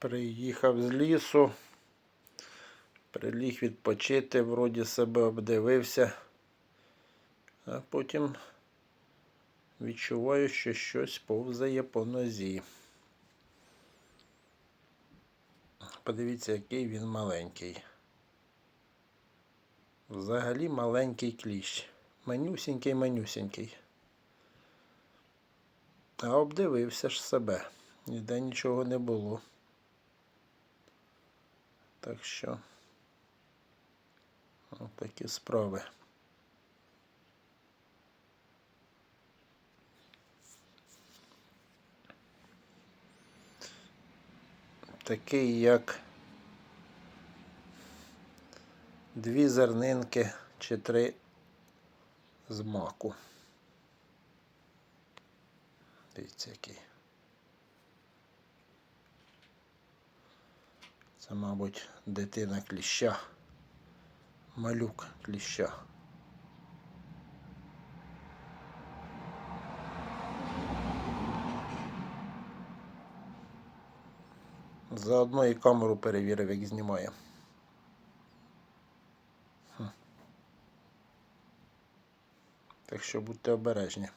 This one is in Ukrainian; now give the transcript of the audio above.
Приїхав з лісу, приліг відпочити, вроді себе обдивився, а потім відчуваю, що щось повзає по нозі. Подивіться, який він маленький. Взагалі маленький кліщ. Манюсінький, манюсінький. А обдивився ж себе. Ніде нічого не було. Так що такі справи. Такий як дві зернинки чи три з маку. Дивіться який. Це, мабуть, дитина кліща. Малюк кліща. Заодно і камеру перевірив, як знімає. Так що будьте обережні.